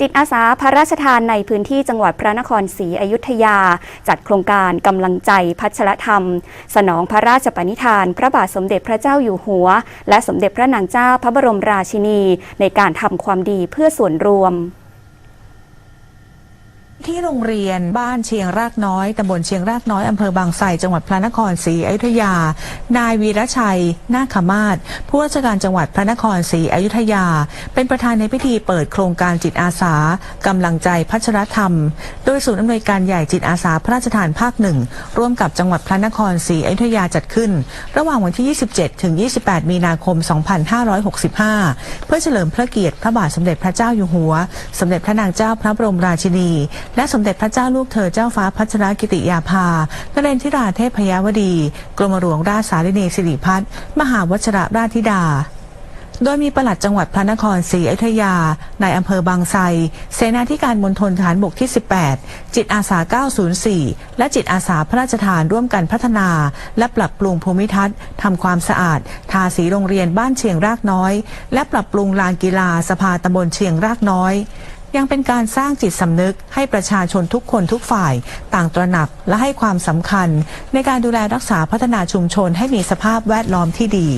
จิตอาสาพระราชทานในพื้นที่จังหวัดพระนครศรีอยุธยา จัดโครงการกำลังใจพัชรธรรม สนองพระราชปณิธาน พระบาทสมเด็จพระเจ้าอยู่หัว และสมเด็จพระนางเจ้าพระบรมราชินี ในการทำความดีเพื่อส่วนรวม ที่โรงเรียนบ้านเชียงรากน้อยตำบลเชียงรากน้อยอำเภอบางไทรจังหวัดพระนครศรีอยุธยา นายวีรชัย นาคมาศผู้ว่าราชการจังหวัดพระนครศรีอยุธยา เป็นประธานในพิธีเปิดโครงการจิตอาสากำลังใจพัชรธรรม โดยศูนย์อำนวยการใหญ่จิตอาสาพระราชทานภาคหนึ่งร่วมกับจังหวัดพระนครศรีอยุธยาจัดขึ้น ระหว่างวันที่ 27 ถึง 28 มีนาคม 2565 เพื่อเฉลิมพระเกียรติพระบาทสมเด็จพระเจ้าอยู่หัว สมเด็จพระนางเจ้าพระบรมราชินีและสมเด็จพระเจ้าลูกเธอเจ้าฟ้าพัชรกิติยาภานเรนทิราเทพยาวดี กรมหลวงราชสารินีสิริพัฒน์มหาวชรราชธิดาโดยมีปลัดจังหวัดพระนครศรีอยุธยาในอำเภอบางไทร เสนาธิการมณฑลฐานบกที่ 18 จิตอาสา 904 และจิตอาสาพระราชทานร่วมกันพัฒนา และปรับปรุงภูมิทัศน์ทำความสะอาด ทาสีโรงเรียนบ้านเชียงรากน้อย และปรับปรุงลานกีฬาสภาตำบลเชียงรากน้อย ยังเป็นการสร้างจิตสำนึกให้ประชาชนทุกคนทุกฝ่าย ต่างตระหนักและให้ความสำคัญ ในการดูแลรักษาพัฒนาชุมชนให้มีสภาพแวดล้อมที่ดี